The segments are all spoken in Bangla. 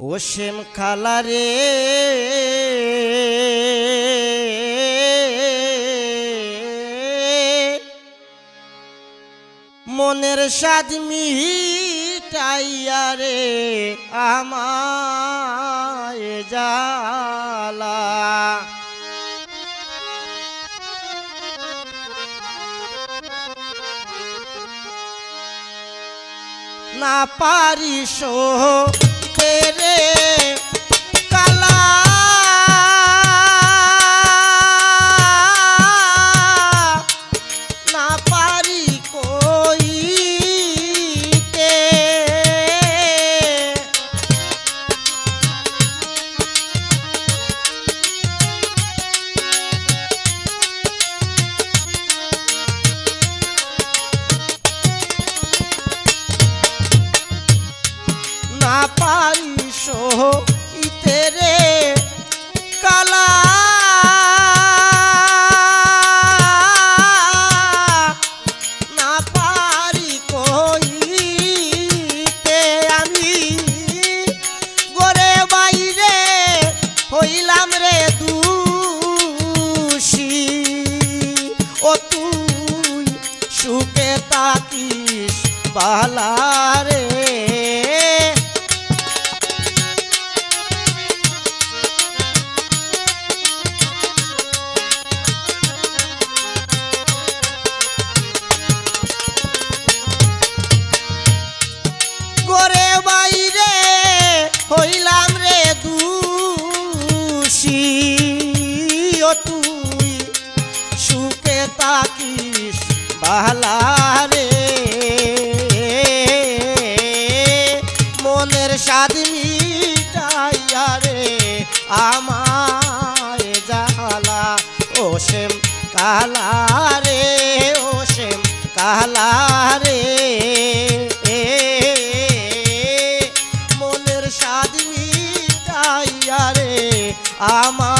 ওসেম খালারে মনের স্বাদ মিটাইয়া রে আমায় জালা না পারিস তেরে তাকিস পালারে করে বাইরে হইলাম রে দূষী। তুই সুখে তাকিস বালারে স্বাদ মিটাইয়া রে, আমায় জালা ও কালা রে, ও কালা রে। মনের স্বাদ মিটাইয়া রে, আমায়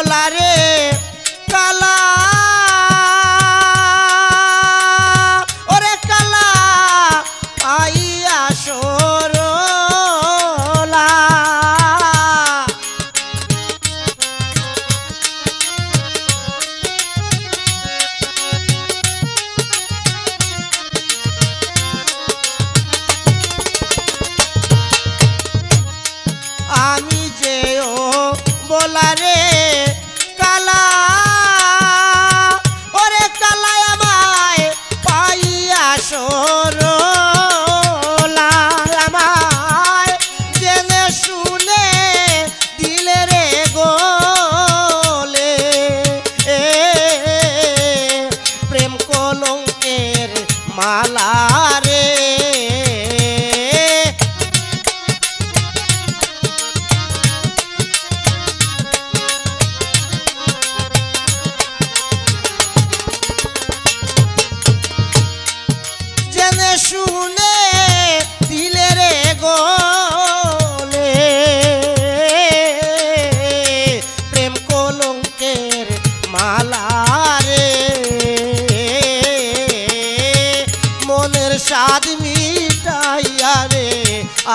বলারে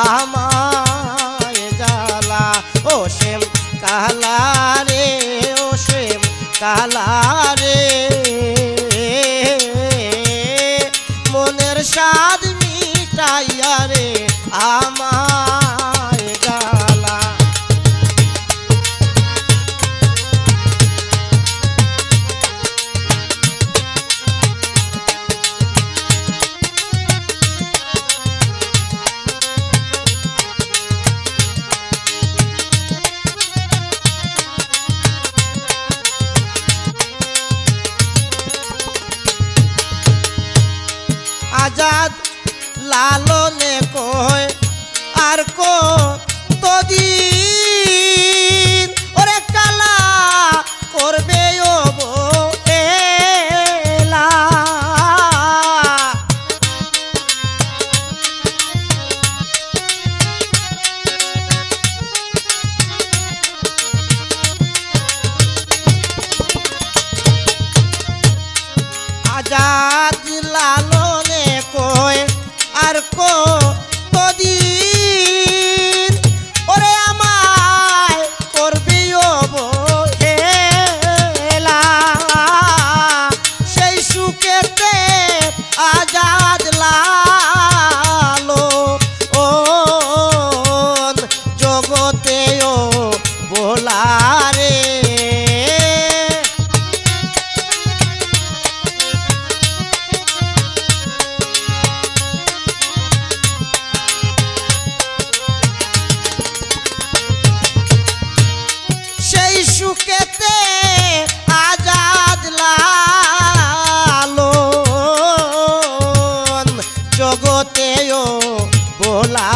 আমায় জালা ও শ্যাম কালারে ও শ্যাম মনের সাদ মিটাইয়া রে আজাদ লালনে কয় আর কদিন মতে ভোলা আজাদ লালো জগতেও ভোলা